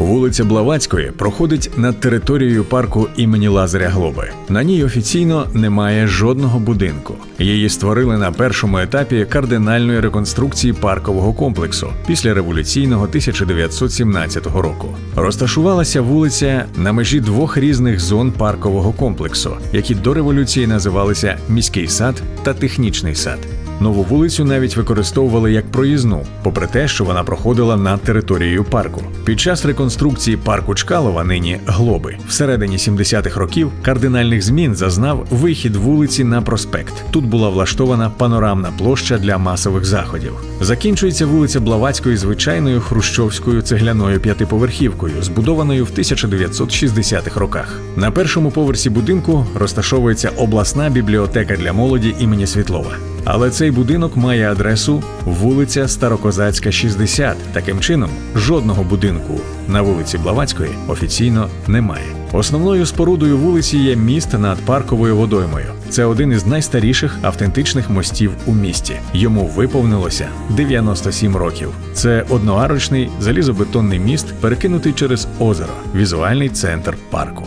Вулиця Блаватської проходить над територією парку імені Лазаря Глоби. На ній офіційно немає жодного будинку. Її створили на першому етапі кардинальної реконструкції паркового комплексу після революційного 1917 року. Розташувалася вулиця на межі двох різних зон паркового комплексу, які до революції називалися міський сад та технічний сад. Нову вулицю навіть використовували як проїзну, попри те, що вона проходила над територією парку. Під час реконструкції парку Чкалова, нині Глоби, всередині 70-х років кардинальних змін зазнав вихід вулиці на проспект. Тут була влаштована панорамна площа для масових заходів. Закінчується вулиця Блаватської звичайною хрущовською цегляною п'ятиповерхівкою, збудованою в 1960-х роках. На першому поверсі будинку розташовується обласна бібліотека для молоді імені Світлова. Але цей будинок має адресу вулиця Старокозацька, 60. Таким чином, жодного будинку на вулиці Блаватської офіційно немає. Основною спорудою вулиці є міст над парковою водоймою. Це один із найстаріших автентичних мостів у місті. Йому виповнилося 97 років. Це одноарочний залізобетонний міст, перекинутий через озеро, візуальний центр парку.